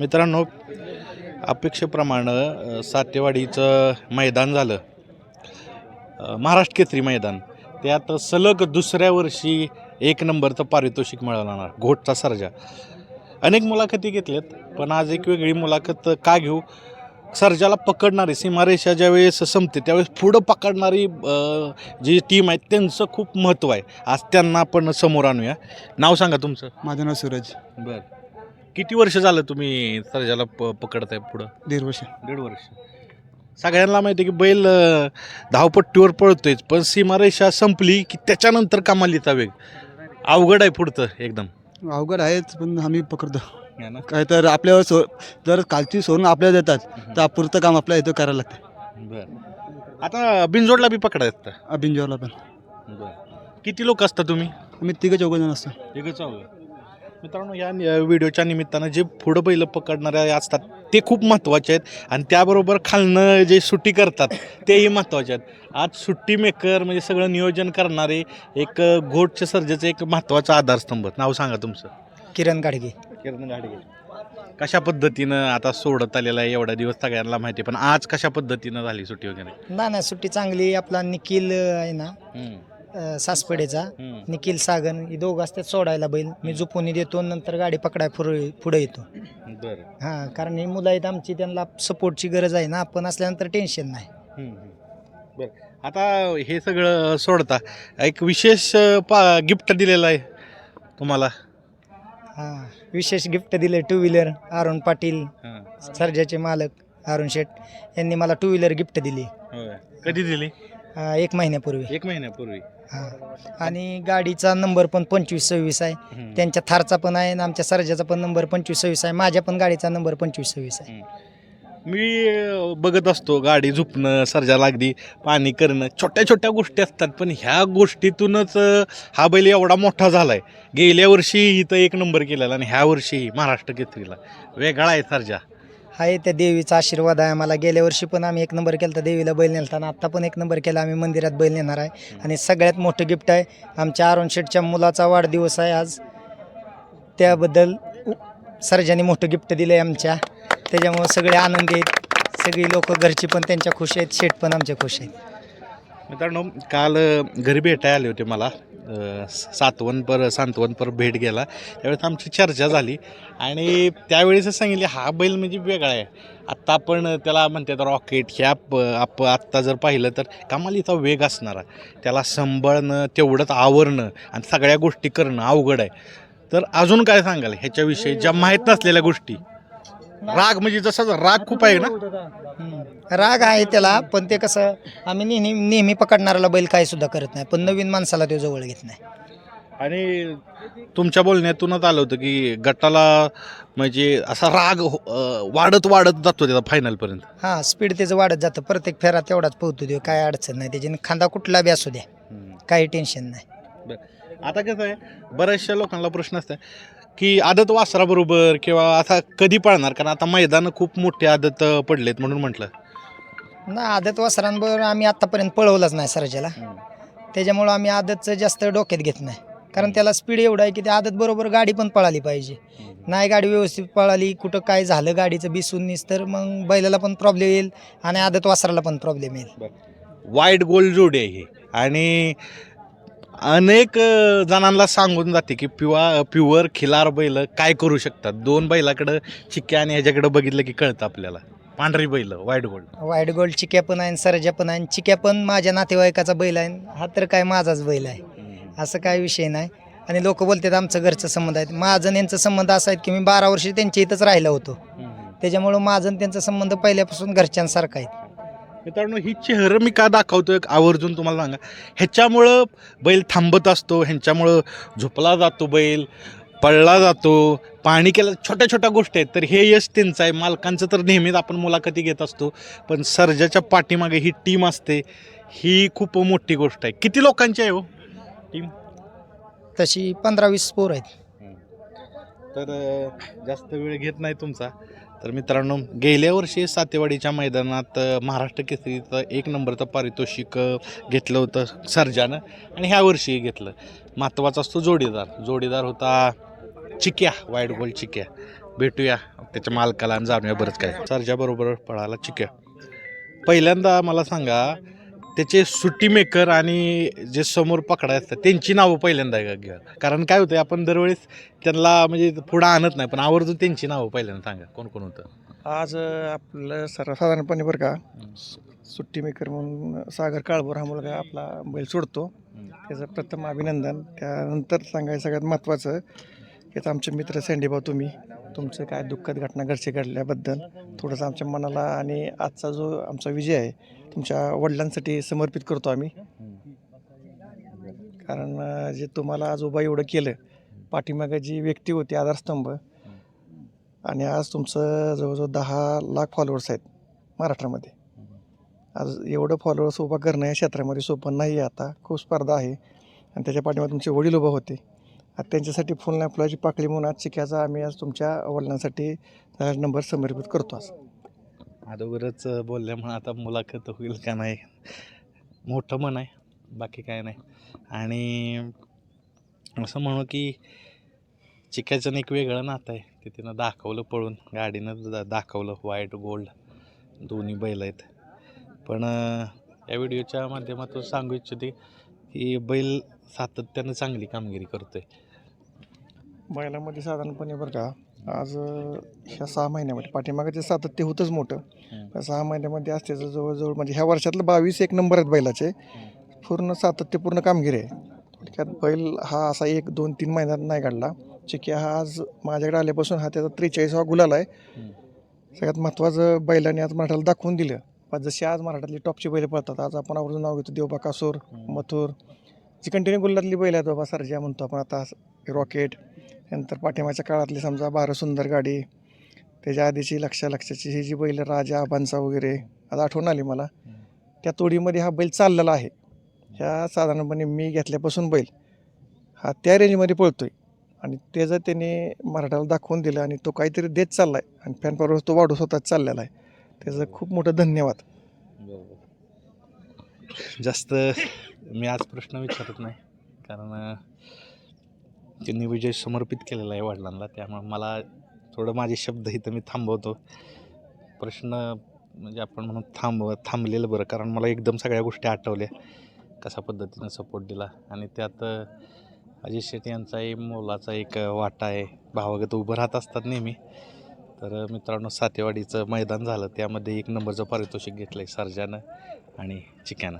मित्रांनो अपेक्षेप्रमाणे सातेवाडीचं मैदान झालं. महाराष्ट्र केसरी मैदान. त्यात सलग दुसऱ्या वर्षी एक नंबरचं पारितोषिक मिळवणार घोटचा सर्जा. अनेक मुलाखती घेतल्यात पण आज एक वेगळी मुलाखत का घेऊ? सर्जाला पकडणारी सीमारेषा ज्यावेळेस संपते त्यावेळेस पुढं पकडणारी जी टीम आहे त्यांचं खूप महत्त्व आहे. आज त्यांना आपण समोर आणूया. नाव सांगा तुमचं. माझं नाव सूरज. बर. किती वर्ष झालं तुम्ही सर्जाला प पकडताय पुढं? दीड वर्ष. दीड वर्ष. सगळ्यांना माहिती आहे की बैल अं, धावपट्टीवर पळतोयच पण सीमारेषा संपली की त्याच्यानंतर कमालीचा वेग. अवघड आहे पुढचं एकदम. अवघड आहेच पण आम्ही पकडतो. है ना? काय तर आपल्यावर सो जर कालची सोडून आपल्याला देतात तर पुरतं काम आपल्याला इथं करायला लागतं. बर. आता बिनजोडला बी पकडायचं अभिंजोरला पण. बर. किती लोक असता तुम्ही? आम्ही तिघं चौघ जण असतो. एकच मित्रांनो या नि- व्हिडिओच्या निमित्तानं जे पुढं बैल पकडणारे असतात ते खूप महत्त्वाचे आहेत. आणि त्याबरोबर खालनं जे सुट्टी करतात तेही महत्त्वाचे आहेत. आज सुट्टी मेकर म्हणजे सगळं नियोजन करणारे एक घोटच्या सर्जेचं एक महत्त्वाचा आधारस्तंभ नाव सांगा तुमचं. किरण गाडगे. किरण गाडगे. कशा पद्धतीनं आता सोडत आलेला आहे एवढ्या दिवस सगळ्यांना माहिती आहे, पण आज कशा पद्धतीनं झाली सुट्टी वगैरे? ना ना सुट्टी चांगली आपला निखिल आहे ना अं, सासपेडेचा हम्म, निखिल सागन हे दोघं असतात सोडायला बैल. मी झुपून देतो नंतर गाडी पकडाय पुढे पुढे येतो. बरं. हां कारण ही मुलं आहेत आमची त्यांना सपोर्टची गरज आहे ना. आपण असल्यानंतर टेन्शन नाही. हम्म, हम्म. बरं. आता हे सगळं सोडता एक विशेष अ, पा गिफ्ट दिलेलं आहे तुम्हाला? हां विशेष गिफ्ट दिले टू व्हीलर अरुण पाटील हां, सर्जाचे मालक अरुण शेठ. यांनी मला टू व्हीलर गिफ्ट दिली. होय. कधी दिली? अं, एक महिन्यापूर्वी. एक महिन्यापूर्वी. आणि गाडीचा नंबर पण पंचवीस सव्वीस आहे. हम्म. त्यांच्या थारचा पण आहे आणि आमच्या सर्जाचा पण नंबर पंचवीस सव्वीस आहे. माझ्या पण गाडीचा नंबर पंचवीस सव्वीस आहे. मी अ, बघत असतो गाडी झुपणं सर्जाला अगदी पाणी करणं छोट्या छोट्या गोष्टी असतात. पण ह्या गोष्टीतूनच अ, हा बैल एवढा मोठा झालाय. गेल्या वर्षी इथं एक नंबर केलेला आणि ह्या वर्षी महाराष्ट्र केसरीला. वेगळा आहे सर्जा. आहे त्या देवीचा आशीर्वाद आहे आम्हाला. गेल्या वर्षी पण आम्ही एक नंबर केला तर देवीला बैल नेलताना आत्ता पण एक नंबर केला. आम्ही मंदिरात बैल नेणार आहे. आणि सगळ्यात मोठं गिफ्ट आहे आमच्या आरोन शेठच्या मुलाचा वाढदिवस आहे आज. त्याबद्दल सरजांनी सर्जाने मोठं गिफ्ट दिलं आहे आमच्या. त्याच्यामुळं सगळे आनंदी आहेत. सगळी लोक घरची पण त्यांच्या खुश आहेत. शेठ पण आमच्या खुश आहेत. मित्रांनो काल घरी भेटायला आले होते मला. सातवनपर सांतवनपर भेट गेला. त्यावेळेस आमची चर्चा झाली. आणि त्यावेळेसच सांगितले हा बैल म्हणजे वेगळा आहे. आत्ता आपण त्याला म्हणतात रॉकेट ह्या प आप आत्ता जर पाहिलं तर कमालीचा वेग असणारा. त्याला सांभाळणं तेवढंच आवरणं आणि सगळ्या गोष्टी करणं अवघड आहे. तर अजून काय सांगाल? ह्याच्याविषयी ज्या माहीत नसलेल्या गोष्टी. राग म्हणजे जसा राग खूप आहे ना. राग. आहे त्याला पण ते कसं आम्ही नेहमी नेहमी पकडणाऱ्याला बैल काय सुद्धा करत नाही पण नवीन माणसाला तो जवळ घेत नाही. आणि तुमच्या बोलण्यातूनच आलं होतं की गटाला म्हणजे असा राग हो- अं, वाढत वाढत जातो त्याचा फायनलपर्यंत हां स्पीड त्याचं वाढत जातं. प्रत्येक फेरा तेवढाच पोहतो देऊ काय अडचण नाही. त्याची खांदा कुठला बी असू द्या काही टेन्शन नाही. आता कसं आहे बऱ्याचशा लोकांना प्रश्न असतात की आदत वासराबरोबर किंवा आता कधी पळणार? कारण आता मैदानं खूप मोठे आदत पडलेत म्हणून म्हटलं. ना आदत वासरांबरोबर आम्ही आत्तापर्यंत पळवलंच नाही सरजेला. त्याच्यामुळं आम्ही आदतचं जास्त डोक्यात घेत नाही. कारण त्याला स्पीड एवढं आहे की त्या आदत बरोबर गाडी पण पळाली पाहिजे. नाही गाडी व्यवस्थित पळाली कुठं काय झालं गाडीचं बिसून तर मग बैलाला पण प्रॉब्लेम येईल आणि आदत वासराला पण प्रॉब्लेम येईल. वाईट गोल जोडी आहे ही. आणि अनेक जणांना सांगून जाते की पिवा प्युअर खिलार बैल काय करू शकतात? दोन बैलाकडं चिक्क्या आणि ह्याच्याकडं बघितलं की कळतं आपल्याला. पांढरी बैल वाईट गोल्ड वाईट गोल्ड चिक्या पण आहे सरजा पण आहे. चिक्या पण माझ्या नातेवाईकाचा बैल आहे हा तर काय माझाच बैल आहे. असं काय विषय नाही. आणि लोक बोलतात आमचं घरचं संबंध आहेत माझं आणि यांचं संबंध असा आहेत की मी बारा वर्ष त्यांच्या इथंच राहिलो होतो. त्याच्यामुळं माझं आणि त्यांचा संबंध पहिल्यापासून घरच्यांसारखा आहे. मित्रांनो ही चेहरं मी का दाखवतोय आवर्जून तुम्हाला सांगा. ह्याच्यामुळं बैल थांबत असतो ह्यांच्यामुळं झोपला जातो बैल पळला जातो पाणी केलं छोट्या छोट्या गोष्टी आहेत. तर हे यश त्यांचं आहे. मालकांचं तर नेहमीच आपण मुलाखती घेत असतो पण सर्जाच्या पाठीमागे ही टीम असते ही खूप मोठी गोष्ट आहे. किती लोकांची आहे हो? टीम? तशी पंधरा वीस पोर आहेत. तर जास्त वेळ घेत नाही तुमचा. तर मित्रांनो गेल्या वर्षी सातेवाडीच्या मैदानात महाराष्ट्र केसरीचं एक नंबरचं पारितोषिक घेतलं होतं सर्जानं आणि ह्या वर्षी घेतलं. महत्त्वाचा असतो जोडीदार. जोडीदार होता चिक्या वाईट गोल चिक्या. भेटूया त्याच्या मालकाला आणि जाणूया बरंच काय. सरजाबरोबर पळाला चिक्या. पहिल्यांदा मला सांगा त्याचे सुट्टी मेकर आणि जे समोर पकडा असतात त्यांची नावं पहिल्यांदा घ्या कारण काय होतं आपण दरवेळेस त्यांना म्हणजे पुढं आणत नाही पण आवर्जून त्यांची नावं पहिल्यांदा सांगा कोण कोण होतं? आज आपलं सर्वसाधारणपणे बरं का सुट्टी मेकर म्हणून सागर काळभोर हा मुलगा आपला बैल सोडतो. त्याचं प्रथम अभिनंदन. त्यानंतर सांगायचं सगळ्यात महत्त्वाचं की आमचे मित्र सँडीभाऊ तुम्ही. तुमचं काय दुःखद घटना घरची घडल्याबद्दल. थोडंसं आमच्या मनाला आणि आजचा जो आमचा विजय आहे तुमच्या वडिलांसाठी समर्पित करतो आम्ही. कारण जे तुम्हाला आज उभा एवढं केलं पाठीमागं जी व्यक्ती होती आधारस्तंभ आणि आज तुमचं जवळजवळ दहा लाख फॉलोअर्स आहेत महाराष्ट्रामध्ये. आज एवढं फॉलोअर्स उभा करणं या क्षेत्रामध्ये सोपं नाही आहे. आता खूप स्पर्धा आहे. आणि त्याच्या पाठीमागे तुमचे वडील उभं होते. आता त्यांच्यासाठी फुल फुलाची पाकळी म्हणून आज चिक्याचा आम्ही आज तुमच्या वडिलांसाठी नंबर समर्पित करतो आज. अगोदरच बोलल्यामुळे आता मुलाखत होईल का नाही? मोठं मन आहे बाकी काय नाही. आणि असं म्हणू की चिक्याचं एक वेगळं नातं आहे. ते तिनं दाखवलं पळून गाडीनं दा दाखवलं व्हाईट गोल्ड दोन्ही बैल आहेत. पण या व्हिडिओच्या माध्यमातून सांगू इच्छिते की बैल सातत्यानं चांगली कामगिरी करतोय. बैलामध्ये साधारणपणे बरं का आज ह्या सहा महिन्यामध्ये पाठीमागे ते सातत्य होतंच मोठं. त्या सहा महिन्यामध्ये आज त्याचं जवळजवळ म्हणजे ह्या वर्षातलं बावीस एक नंबर आहेत बैलाचे. पूर्ण सातत्यपूर्ण कामगिरी आहे. थोडक्यात बैल हा असा एक दोन तीन महिन्यात नाही काढला. चिक्या हा आज माझ्याकडे आल्यापासून हा त्याचा त्रेचाळीसावा गुलाल आहे. सगळ्यात महत्त्वाचं बैलाने आज मराठाला दाखवून दिलं. पण जशी आज मराठातली टॉपची बैल पळतात आज आपण आवर्जून नाव घेतो देवबा कासूर मथुर. जी कंटिन्यू गुल्लातली बैल आहेत बाबा सरजा म्हणतो आपण आता रॉकेट. नंतर पाठिंबाच्या काळातली समजा बारा सुंदर गाडी त्याच्या आधीची लक्षा लक्षाची ही जी बैल राजा आबांचा वगैरे आज आठवण आली मला. त्या तोडीमध्ये हा बैल चाललेला आहे. ह्या साधारणपणे मी घेतल्यापासून बैल हा त्या रेंजमध्ये पळतो आहे आणि त्याचं त्याने मराठाला दाखवून दिलं आणि तो काहीतरी देत चालला आहे आणि फॅन फॉलोअर तो वाढू स्वतःच चाललेला आहे त्याचं खूप मोठं धन्यवाद. जास्त मी आज प्रश्न विचारत नाही कारण त्यांनी विजय समर्पित केलेला आहे वडिलांना त्यामुळे मला थोडं माझे शब्द इथं मी थांबवतो. प्रश्न म्हणजे आपण म्हणून थांब थांबलेलं बरं कारण मला एकदम सगळ्या गोष्टी आठवल्या कशा पद्धतीनं सपोर्ट दिला. आणि त्यात अजित अजय शेट्टी यांचाही मोलाचा एक वाटा आहे. भावागत उभं राहत असतात नेहमी. तर मित्रांनो सातेवाडीचं मैदान झालं. त्यामध्ये एक नंबरचं पारितोषिक घेतलं आहे सर्जानं आणि चिक्यानं.